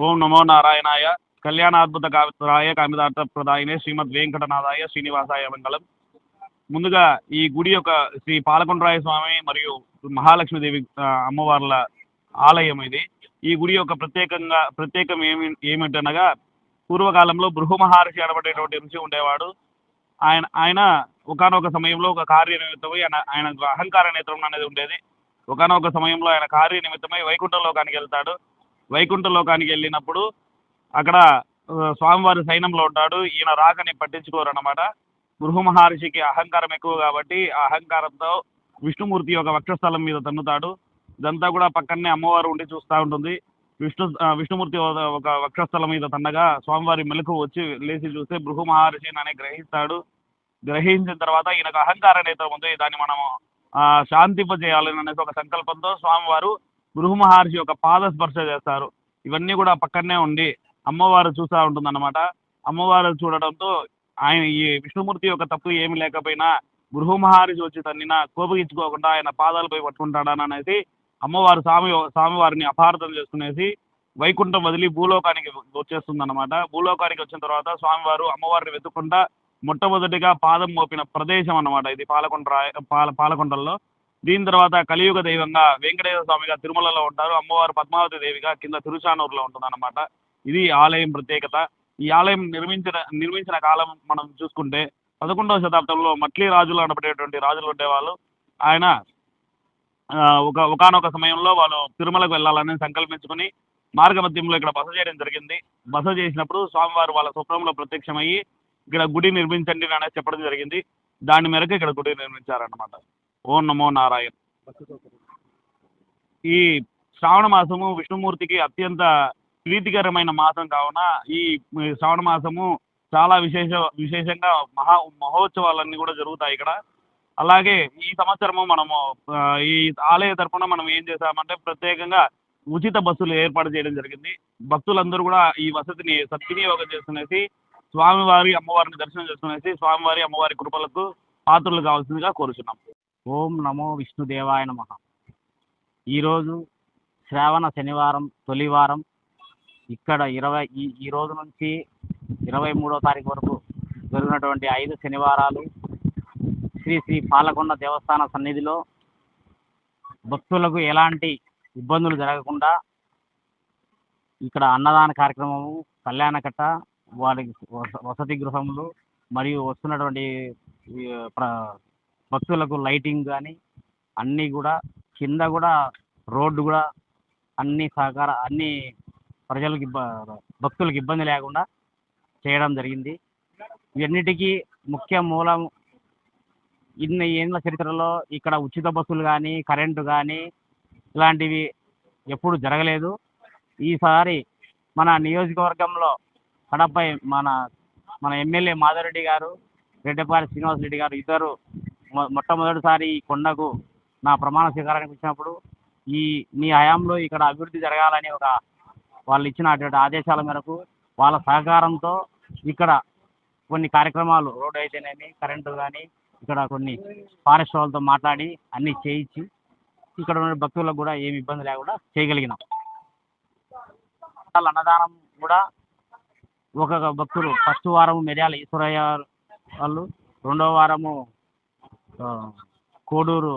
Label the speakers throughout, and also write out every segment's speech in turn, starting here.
Speaker 1: ఓం నమో నారాయణాయ. కళ్యాణాద్భుత కామితాయ కామితార్థ ప్రదాయనే శ్రీమద్ వెంకటనాథాయ శ్రీనివాసాయ మంగళం. ముందుగా ఈ గుడి యొక్క శ్రీ పాలకొండరాయ స్వామి మరియు మహాలక్ష్మీదేవి అమ్మవార్ల ఆలయం ఇది. ఈ గుడి యొక్క ప్రత్యేకంగా ప్రత్యేకం ఏమి ఏమిటనగా పూర్వకాలంలో బృహ మహర్షి అనబడేటువంటి ఋషి ఉండేవాడు. ఆయన ఆయన ఒకనొక సమయంలో ఒక కార్య నిమిత్తమై ఆయన ఆయన అహంకార నేత్రం అనేది ఉండేది. ఒకనొక సమయంలో ఆయన కార్య నిమిత్తమై వైకుంఠ లోకానికి వెళ్తాడు. వైకుంఠ లోకానికి వెళ్ళినప్పుడు అక్కడ స్వామివారి సైన్యంలో ఉంటాడు. ఈయన రాకని పట్టించుకోరు అనమాట బృహ మహర్షికి అహంకారం ఎక్కువ కాబట్టి ఆ అహంకారంతో విష్ణుమూర్తి యొక్క వక్షస్థలం మీద తన్నుతాడు. ఇదంతా కూడా పక్కనే అమ్మవారు ఉండి చూస్తూ ఉంటుంది. విష్ణు విష్ణుమూర్తి ఒక- వక్షస్థలం మీద తన్నగా స్వామివారి మెలకు వచ్చి లేచి చూస్తే బృహ మహర్షిని అనే గ్రహిస్తాడు. గ్రహించిన తర్వాత ఈయనకు అహంకారం అయితే ఉంది. దాన్ని మనం శాంతింపజేయాలని అనేసి ఒక సంకల్పంతో స్వామివారు బృహ మహర్షి యొక్క పాద స్పర్శ చేస్తారు. ఇవన్నీ కూడా పక్కనే ఉండి అమ్మవారు చూస్తూ ఉంటుందన్నమాట. అమ్మవారు చూడడంతో ఆయన ఈ విష్ణుమూర్తి యొక్క తప్పు ఏమి లేకపోయినా బృహ మహర్షి వచ్చి తన్నిన కోపగించుకోకుండా ఆయన పాదాలపై పట్టుకుంటాడని అనేసి అమ్మవారు స్వామి స్వామివారిని అపార్థం చేసుకునేసి వైకుంఠం వదిలి భూలోకానికి వచ్చేస్తుందన్నమాట. భూలోకానికి వచ్చిన తర్వాత స్వామివారు అమ్మవారిని వెతుక్కుంటా మొట్టమొదటిగా పాదం మోపిన ప్రదేశం అన్నమాట. ఇది పాలకొండ రాయ- పాల పాలకొండల్లో దీని తర్వాత కలియుగ దైవంగా వెంకటేశ్వర స్వామిగా తిరుమలలో ఉంటారు. అమ్మవారు పద్మావతి దేవిగా కింద తిరుచానూరులో ఉంటుందన్నమాట. ఇది ఆలయం ప్రత్యేకత. ఈ ఆలయం నిర్మించిన నిర్మించిన కాలం మనం చూసుకుంటే పదకొండవ శతాబ్దంలో మట్లీ రాజులు అనబడేటువంటి రాజులు ఉండేవాళ్ళు. ఆయన ఒక ఒకనొక సమయంలో వాళ్ళు తిరుమలకు వెళ్ళాలని సంకల్పించుకుని మార్గమధ్యంలో ఇక్కడ బస చేయడం జరిగింది. బస చేసినప్పుడు స్వామివారు వాళ్ళ స్వప్నంలో ప్రత్యక్షమయ్యి ఇక్కడ గుడి నిర్మించండి అనేది చెప్పడం జరిగింది. దాని మేరకు ఇక్కడ గుడి నిర్మించారన్నమాట. ఓం నమో నారాయణ. ఈ శ్రావణ మాసము విష్ణుమూర్తికి అత్యంత ప్రీతికరమైన మాసం కావున ఈ శ్రావణ మాసము చాలా విశేష విశేషంగా మహా మహోత్సవాలన్నీ కూడా జరుగుతాయి ఇక్కడ. అలాగే ఈ సంవత్సరము మనము ఈ ఆలయ తరఫున మనం ఏం చేశామంటే ప్రత్యేకంగా ఉచిత బస్సులు ఏర్పాటు చేయడం జరిగింది. భక్తులందరూ కూడా ఈ వసతిని సద్వినియోగం చేసుకునేసి స్వామివారి అమ్మవారిని దర్శనం చేసుకునేసి స్వామివారి అమ్మవారి కృపలకు పాత్రలు కావాల్సిందిగా కోరుచున్నాం.
Speaker 2: ఓం నమో విష్ణుదేవాయ నమ. ఈరోజు శ్రావణ శనివారం తొలివారం ఇక్కడ ఇరవై ఈ ఈ రోజు నుంచి ఇరవై మూడో తారీఖు వరకు జరిగినటువంటి ఐదు శనివారాలు శ్రీ శ్రీ పాలకొండ దేవస్థాన సన్నిధిలో భక్తులకు ఎలాంటి ఇబ్బందులు జరగకుండా ఇక్కడ అన్నదాన కార్యక్రమము కళ్యాణకట్ట వారికి వస- వసతి గృహములు మరియు వస్తున్నటువంటి ప్ర- భక్తులకు లైటింగ్ కానీ అన్నీ కూడా కింద కూడా రోడ్డు కూడా అన్ని సహకార అన్ని ప్రజలకు ఇబ్బ భక్తులకు ఇబ్బంది లేకుండా చేయడం జరిగింది. ఇవన్నిటికీ ముఖ్య మూలం ఇన్ని ఏళ్ళ చరిత్రలో ఇక్కడ ఉచిత బస్సులు కానీ కరెంటు కానీ ఇలాంటివి ఎప్పుడు జరగలేదు. ఈసారి మన నియోజకవర్గంలో కడపై మన మన ఎమ్మెల్యే మాధవరెడ్డి గారు రెడ్డిపాటి శ్రీనివాసరెడ్డి గారు ఇద్దరు మొట్టమొదటిసారి ఈ కొండకు నా ప్రమాణ స్వీకారానికి వచ్చినప్పుడు ఈ మీ హయాంలో ఇక్కడ అభివృద్ధి జరగాలని ఒక వాళ్ళు ఇచ్చినటువంటి ఆదేశాల మేరకు వాళ్ళ సహకారంతో ఇక్కడ కొన్ని కార్యక్రమాలు రోడ్డు అయితేనేమి కరెంటు కానీ ఇక్కడ కొన్ని ఫారెస్ట్ వాళ్ళతో మాట్లాడి అన్నీ చేయించి ఇక్కడ ఉన్న భక్తులకు కూడా ఏమి ఇబ్బంది లేకుండా చేయగలిగినాం. వాళ్ళ అన్నదానం కూడా ఒక భక్తులు ఫస్ట్ వారం మెర్యాల ఈశ్వరయ్య వాళ్ళు రెండవ వారము కోడూరు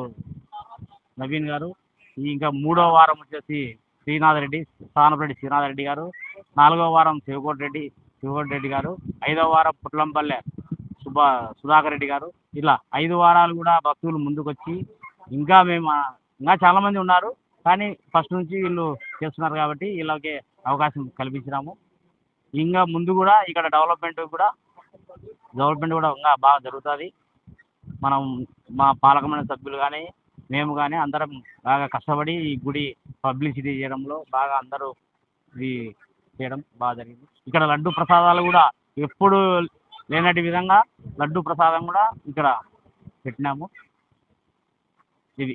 Speaker 2: నవీన్ గారు ఇంకా మూడో వారం వచ్చేసి శ్రీనాథ్ రెడ్డి స్థానరెడ్డి శ్రీనాథ్ రెడ్డి గారు నాలుగో వారం శివకోటి రెడ్డి శివకోటి రెడ్డి గారు ఐదో వారం పుట్లంపల్లె సుభా సుధాకర్ రెడ్డి గారు. ఇలా ఐదు వారాలు కూడా భక్తులు ముందుకొచ్చి ఇంకా మేము ఇంకా చాలామంది ఉన్నారు కానీ ఫస్ట్ నుంచి వీళ్ళు చేస్తున్నారు కాబట్టి వీళ్ళకి అవకాశం కల్పించినాము. ఇంకా ముందు కూడా ఇక్కడ డెవలప్మెంట్ కూడా డెవలప్మెంట్ కూడా ఇంకా బాగా జరుగుతుంది. మనం మా పాలక మండలి సభ్యులు కానీ మేము కానీ అందరం బాగా కష్టపడి ఈ గుడి పబ్లిసిటీ చేయడంలో బాగా అందరూ ఇది చేయడం బాగా జరిగింది. ఇక్కడ లడ్డు ప్రసాదాలు కూడా ఎప్పుడు లేనటి విధంగా లడ్డు ప్రసాదం కూడా ఇక్కడ పెట్టినాము. ఇది